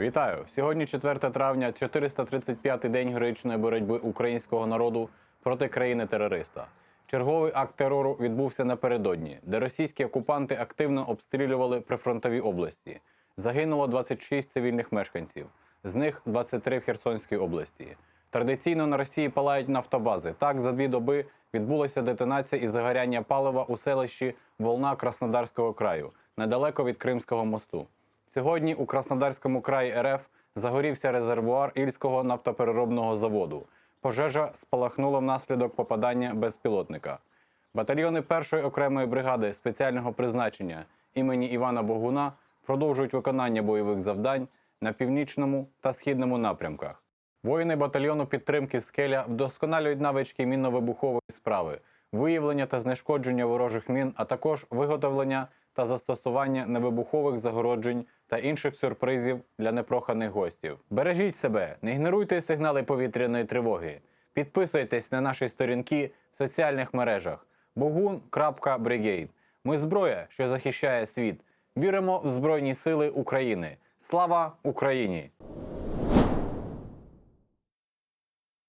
Вітаю! Сьогодні 4 травня, 435-й день героїчної боротьби українського народу проти країни-терориста. Черговий акт терору відбувся напередодні, де російські окупанти активно обстрілювали прифронтові області. Загинуло 26 цивільних мешканців, з них 23 в Херсонській області. Традиційно на Росії палають нафтобази. Так, за дві доби відбулася детонація і загоряння палива у селищі Волна Краснодарського краю, недалеко від Кримського мосту. Сьогодні у Краснодарському краї РФ загорівся резервуар Ільського нафтопереробного заводу. Пожежа спалахнула внаслідок попадання безпілотника. Батальйони першої окремої бригади спеціального призначення імені Івана Богуна продовжують виконання бойових завдань на північному та східному напрямках. Воїни батальйону підтримки скеля вдосконалюють навички мінно-вибухової справи, виявлення та знешкодження ворожих мін, а також виготовлення та застосування невибухових загороджень та інших сюрпризів для непроханих гостів. Бережіть себе, не ігноруйте сигнали повітряної тривоги. Підписуйтесь на наші сторінки в соціальних мережах bogun.brigade. Ми зброя, що захищає світ. Віримо в Збройні Сили України. Слава Україні!